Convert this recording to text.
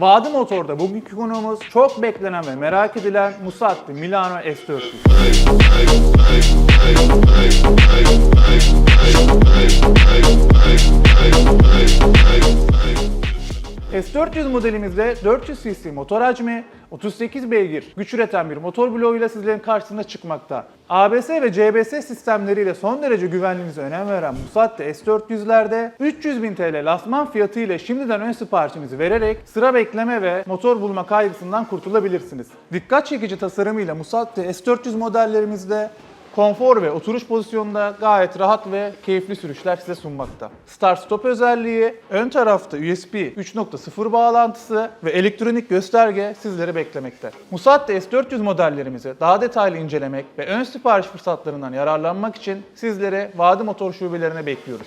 Vadi Motor'da bugünkü konuğumuz çok beklenen ve merak edilen Musatti Milano S400. S400 modelimizde 400 cc motor hacmi, 38 beygir güç üreten bir motor bloğuyla sizlerin karşısına çıkmakta. ABS ve CBS sistemleriyle son derece güvenliğinize önem veren Musatti S400'lerde 300 bin TL lasman fiyatı ile şimdiden ön siparişinizi vererek sıra bekleme ve motor bulma kaygısından kurtulabilirsiniz. Dikkat çekici tasarımıyla Musatti S400 modellerimizde konfor ve oturuş pozisyonunda gayet rahat ve keyifli sürüşler size sunmakta. Start stop özelliği, ön tarafta USB 3.0 bağlantısı ve elektronik gösterge sizleri beklemekte. Musatti S400 modellerimizi daha detaylı incelemek ve ön sipariş fırsatlarından yararlanmak için sizleri Vadi Motor şubelerine bekliyoruz.